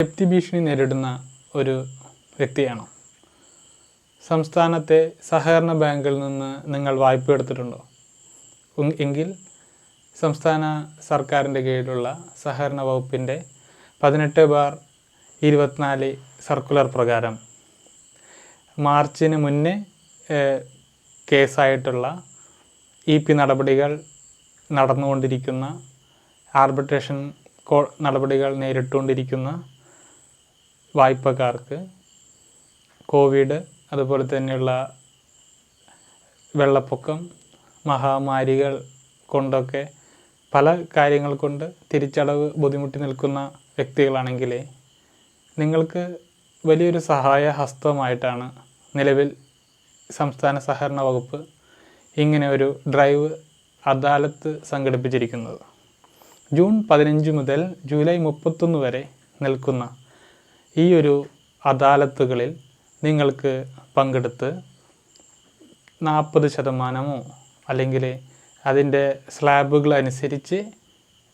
ജപ്തി ഭീഷണി നേരിടുന്ന ഒരു വ്യക്തിയാണോ? സംസ്ഥാനത്തെ സഹകരണ ബാങ്കിൽ നിന്ന് നിങ്ങൾ വായ്പ എടുത്തിട്ടുണ്ടോ? എങ്കിൽ സംസ്ഥാന സർക്കാരിന്റെ കീഴിലുള്ള സഹകരണ വകുപ്പിന്റെ പതിനെട്ട് ബാർ ഇരുപത്തിനാല് സർക്കുലർ പ്രകാരം മാർച്ചിന് മുന്നേ കേസായിട്ടുള്ള ഇ പി നടപടികൾ നടന്നുകൊണ്ടിരിക്കുന്ന ആർബിട്രേഷൻ നടപടികൾ നേരിട്ടുകൊണ്ടിരിക്കുന്ന വായ്പക്കാർക്ക് കോവിഡ് അതുപോലെ തന്നെയുള്ള വെള്ളപ്പൊക്കം മഹാമാരികൾ കൊണ്ടൊക്കെ പല കാര്യങ്ങൾ കൊണ്ട് തിരിച്ചടവ് ബുദ്ധിമുട്ടി നിൽക്കുന്ന വ്യക്തികളാണെങ്കിൽ നിങ്ങൾക്ക് വലിയൊരു സഹായ ഹസ്തമായിട്ടാണ് നിലവിൽ സംസ്ഥാന സഹകരണ വകുപ്പ് ഇങ്ങനെ ഒരു ഡ്രൈവ് അദാലത്ത് സംഘടിപ്പിച്ചിരിക്കുന്നത്. ജൂൺ പതിനഞ്ച് മുതൽ ജൂലൈ മുപ്പത്തൊന്ന് വരെ നിൽക്കുന്ന ഈ ഒരു അദാലത്തുകളിൽ നിങ്ങൾക്ക് പങ്കെടുത്ത് നാൽപ്പത് ശതമാനമോ അല്ലെങ്കിൽ അതിന്റെ സ്ലാബുകൾ അനുസരിച്ച്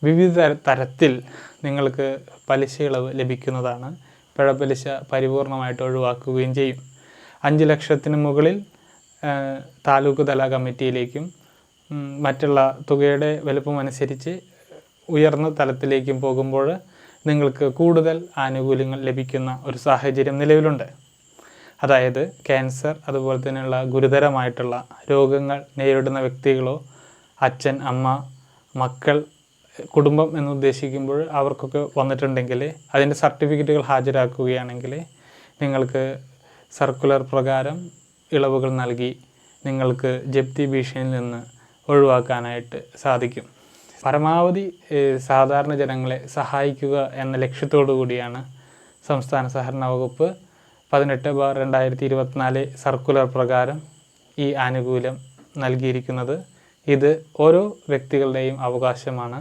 വിവിധ തരത്തിൽ നിങ്ങൾക്ക് പലിശ ഇളവ് ലഭിക്കുന്നതാണ്. പിഴപലിശ പരിപൂർണമായിട്ട് ഒഴിവാക്കുകയും ചെയ്യും. അഞ്ച് ലക്ഷത്തിന് മുകളിൽ താലൂക്ക് തല കമ്മിറ്റിയിലേക്കും മറ്റുള്ള തുകയുടെ വലുപ്പം അനുസരിച്ച് ഉയർന്ന തലത്തിലേക്കും പോകുമ്പോൾ നിങ്ങൾക്ക് കൂടുതൽ ആനുകൂല്യങ്ങൾ ലഭിക്കുന്ന ഒരു സാഹചര്യം നിലവിലുണ്ട്. അതായത് ക്യാൻസർ അതുപോലെ തന്നെയുള്ള ഗുരുതരമായിട്ടുള്ള രോഗങ്ങൾ നേരിടുന്ന വ്യക്തികളോ അച്ഛൻ അമ്മ മക്കൾ കുടുംബം എന്ന് ഉദ്ദേശിക്കുമ്പോൾ അവർക്കൊക്കെ വന്നിട്ടുണ്ടെങ്കിൽ അതിന്റെ സർട്ടിഫിക്കറ്റുകൾ ഹാജരാക്കുകയാണെങ്കിൽ നിങ്ങൾക്ക് സർക്കുലർ പ്രകാരം ഇളവുകൾ നൽകി നിങ്ങൾക്ക് ജപ്തി ഭീഷണിയിൽ നിന്ന് ഒഴിവാക്കാനായിട്ട് സാധിക്കും. പരമാവധി സാധാരണ ജനങ്ങളെ സഹായിക്കുക എന്ന ലക്ഷ്യത്തോടു കൂടിയാണ് സംസ്ഥാന സഹകരണ വകുപ്പ് പതിനെട്ട് ബാർ രണ്ടായിരത്തി ഇരുപത്തിനാല് സർക്കുലർ പ്രകാരം ഈ ആനുകൂല്യം നൽകിയിരിക്കുന്നത്. ഇത് ഓരോ വ്യക്തികളുടെയും അവകാശമാണ്.